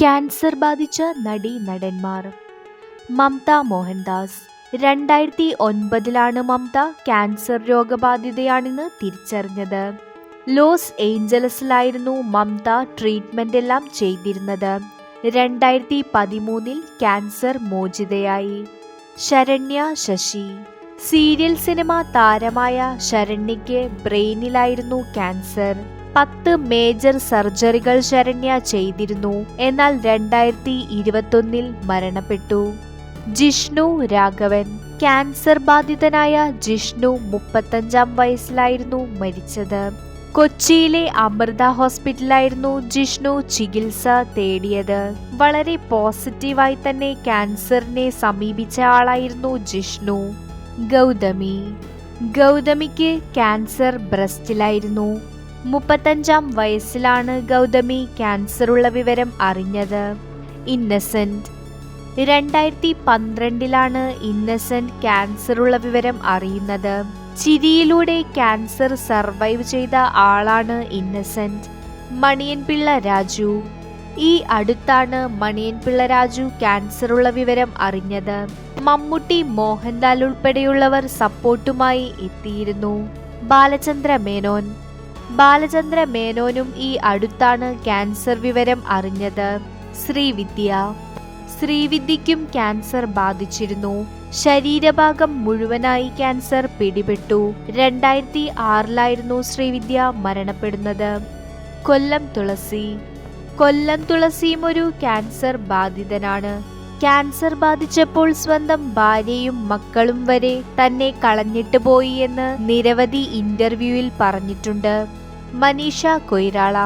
Cancer ബാധിച്ച നടി നടന്മാർ. മമത മോഹൻദാസ്. രണ്ടായിരത്തി ഒൻപതിലാണ് മമത ക്യാൻസർ രോഗബാധിതയാണെന്ന് തിരിച്ചറിഞ്ഞത്. ലോസ് ഏഞ്ചലസിലായിരുന്നു മമത ട്രീറ്റ്മെന്റ് എല്ലാം ചെയ്തിരുന്നത്. രണ്ടായിരത്തി പതിമൂന്നിൽ ക്യാൻസർ മോചിതയായി. ശരണ്യ ശശി. സീരിയൽ സിനിമ താരമായ ശരണ്യയ്ക്ക് ബ്രെയിനിലായിരുന്നു ക്യാൻസർ. പത്ത് മേജർ സർജറികൾ ശരണ്യ ചെയ്തിരുന്നു. എന്നാൽ രണ്ടായിരത്തി ഇരുപത്തൊന്നിൽ മരണപ്പെട്ടു. ജിഷ്ണു രാഘവൻ. ക്യാൻസർ ബാധിതനായ ജിഷ്ണു മുപ്പത്തഞ്ചാം വയസ്സിലായിരുന്നു മരിച്ചത്. കൊച്ചിയിലെ അമൃത ഹോസ്പിറ്റലായിരുന്നു ജിഷ്ണു ചികിത്സ തേടിയത്. വളരെ പോസിറ്റീവായി തന്നെ ക്യാൻസറിനെ സമീപിച്ച ആളായിരുന്നു ജിഷ്ണു. ഗൗതമി. ഗൗതമിക്ക് ക്യാൻസർ ബ്രസ്റ്റിലായിരുന്നു. മുപ്പത്തഞ്ചാം വയസ്സിലാണ് ഗൗതമി ക്യാൻസറുള്ള വിവരം അറിഞ്ഞത്. ഇന്നസെന്റ് രണ്ടായിരത്തി പന്ത്രണ്ടിലാണ് ഇന്നസെന്റ് ക്യാൻസറുള്ള വിവരം അറിയുന്നത്. ചിരിയിലൂടെ ക്യാൻസർ സർവൈവ് ചെയ്ത ആളാണ് ഇന്നസെന്റ് മണിയൻപിള്ള രാജു. ഈ അടുത്താണ് മണിയൻപിള്ള രാജു ക്യാൻസറുള്ള വിവരം അറിഞ്ഞത്. മമ്മൂട്ടി മോഹൻലാൽ ഉൾപ്പെടെയുള്ളവർ സപ്പോർട്ടുമായി എത്തിയിരുന്നു. ബാലചന്ദ്ര മേനോൻ. ബാലചന്ദ്ര മേനോനും ഈ അടുത്താണ് ക്യാൻസർ വിവരം അറിഞ്ഞത്. ശ്രീവിദ്യ. ശ്രീവിദ്യയ്ക്കും ക്യാൻസർ ബാധിച്ചിരുന്നു. ശരീരഭാഗം മുഴുവനായി ക്യാൻസർ പിടിപെട്ടു. രണ്ടായിരത്തി ആറിലായിരുന്നു ശ്രീവിദ്യ മരണപ്പെടുന്നത്. കൊല്ലം തുളസി. കൊല്ലം തുളസിയും ഒരു ക്യാൻസർ ബാധിതനാണ്. ക്യാൻസർ ബാധിച്ചപ്പോൾ സ്വന്തം ഭാര്യയും മക്കളും വരെ തന്നെ കളഞ്ഞിട്ട് പോയി എന്ന് നിരവധി ഇന്റർവ്യൂവിൽ പറഞ്ഞിട്ടുണ്ട്. മനീഷ കൊയ്രാള.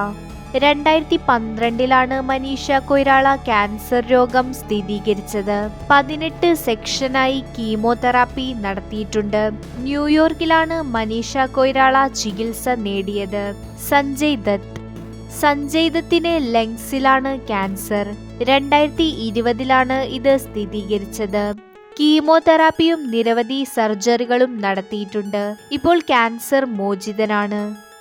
രണ്ടായിരത്തി പന്ത്രണ്ടിലാണ് മനീഷ കൊയ്രാള ക്യാൻസർ രോഗം സ്ഥിരീകരിച്ചത്. പതിനെട്ട് സെക്ഷനായി കീമോതെറാപ്പി നടത്തിയിട്ടുണ്ട്. ന്യൂയോർക്കിലാണ് മനീഷ കൊയ്രാള ചികിത്സ നേടിയത്. സഞ്ജയ് ദത്ത് സഞ്ജയ് ദത്തിന് ലങ്സിലാണ് ക്യാൻസർ. രണ്ടായിരത്തി ഇരുപതിലാണ് ഇത് സ്ഥിരീകരിച്ചത്. കീമോതെറാപ്പിയും നിരവധി സർജറികളും നടത്തിയിട്ടുണ്ട്. ഇപ്പോൾ ക്യാൻസർ മോചിതനാണ്.